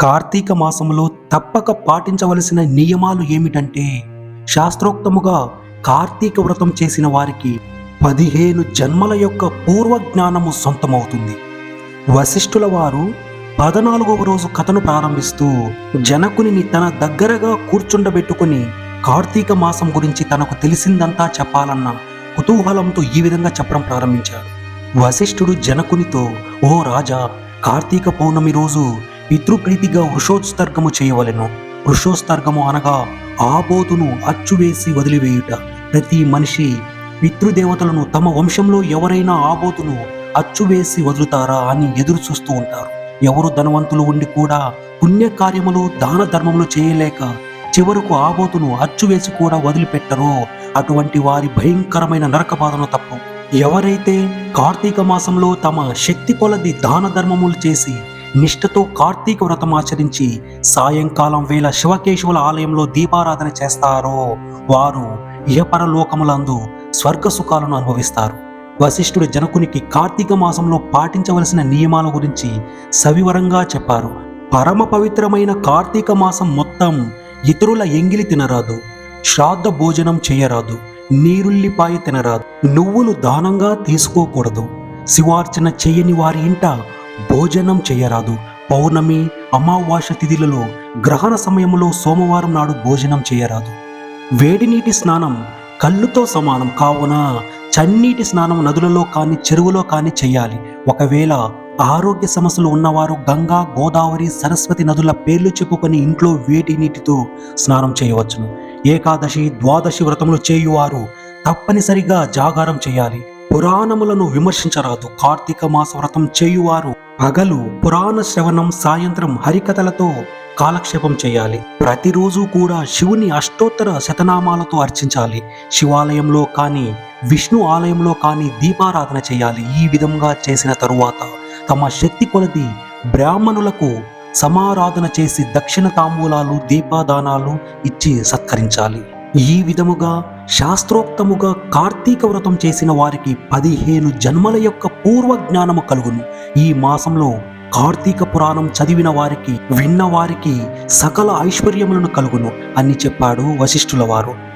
కార్తీక మాసంలో తప్పక పాటించవలసిన నియమాలు ఏమిటంటే శాస్త్రోక్తముగా కార్తీక వ్రతం చేసిన వారికి పదిహేను జన్మల యొక్క పూర్వ జ్ఞానము సొంతమవుతుంది. వశిష్ఠుల వారు పదనాలుగవ రోజు కథను ప్రారంభిస్తూ జనకుని తన దగ్గరగా కూర్చుండబెట్టుకుని కార్తీక మాసం గురించి తనకు తెలిసిందంతా చెప్పాలన్న కుతూహలంతో ఈ విధంగా చెప్పడం ప్రారంభించారు. వశిష్ఠుడు జనకునితో ఓ రాజా కార్తీక పౌర్ణమి రోజు పితృప్రీతిగా వృషోత్సర్గము చేయవలెను. వృషోత్సర్గము అనగా ఆబోతును అచ్చువేసి వదిలివేయుట. ప్రతి మనిషి పితృదేవతలను తమ వంశంలో ఎవరైనా ఆబోతును అచ్చువేసి వదులుతారా అని ఎదురు చూస్తూ ఉంటారు. ఎవరు ధనవంతులు ఉండి కూడా పుణ్యకార్యములు దాన ధర్మములు చేయలేక చివరకు ఆబోతును అచ్చువేసి కూడా వదిలిపెట్టరో అటువంటి వారి భయంకరమైన నరక బాధను తప్పు. ఎవరైతే కార్తీక మాసంలో తమ శక్తి కొలది దాన ధర్మములు చేసి నిష్ఠతో కార్తీక వ్రతం ఆచరించి సాయంకాలం వేళ శివకేశవుల ఆలయంలో దీపారాధన చేస్తారో వారు యపరలోకములందు స్వర్గ సుఖాలను అనుభవిస్తారు. వశిష్ఠుడు జనకునికి కార్తీక మాసంలో పాటించవలసిన నియమాల గురించి సవివరంగా చెప్పారు. పరమ పవిత్రమైన కార్తీక మాసం మొత్తం ఇతరుల ఎంగిలి తినరాదు శ్రాద్ధ భోజనం చేయరాదు నీరుల్లిపాయ తినరాదు నువ్వులు దానంగా తీసుకోకూడదు. శివార్చన చేయని వారి ఇంట భోజనం చేయరాదు. పౌర్ణమి అమావాస్య తిథిలలో గ్రహణ సమయంలో సోమవారం నాడు భోజనం చేయరాదు. వేడి నీటి స్నానం కళ్ళుతో సమానం. కావున చన్నీటి స్నానం నదులలో కానీ చెరువులో కానీ చేయాలి. ఒకవేళ ఆరోగ్య సమస్యలు ఉన్నవారు గంగా గోదావరి సరస్వతి నదుల పేర్లు చెప్పుకొని ఇంట్లో వేడి నీటితో స్నానం చేయవచ్చును. ఏకాదశి ద్వాదశి వ్రతములు చేయువారు తప్పనిసరిగా జాగారం చేయాలి. పురాణములను విమర్శించరాదు. కార్తీక మాస వ్రతం చేయువారు పగలు పురాణ శ్రవణం సాయంత్రం హరికథలతో కాలక్షేపం చేయాలి. ప్రతిరోజు కూడా శివుని అష్టోత్తర శతనామాలతో అర్చించాలి. శివాలయంలో కానీ విష్ణు ఆలయంలో కానీ దీపారాధన చేయాలి. ఈ విధంగా చేసిన తరువాత తమ శక్తి కొలది బ్రాహ్మణులకు సమారాధన చేసి దక్షిణ తాంబూలాలు దీపాదానాలు ఇచ్చి సత్కరించాలి. ఈ విధముగా శాస్త్రోక్తముగా కార్తీక వ్రతం చేసిన వారికి పదిహేను జన్మల యొక్క పూర్వ జ్ఞానము కలుగును. ఈ మాసంలో కార్తీక పురాణం చదివిన వారికి విన్న వారికి సకల ఐశ్వర్యములను కలుగును అని చెప్పాడు వశిష్ఠుల వారు.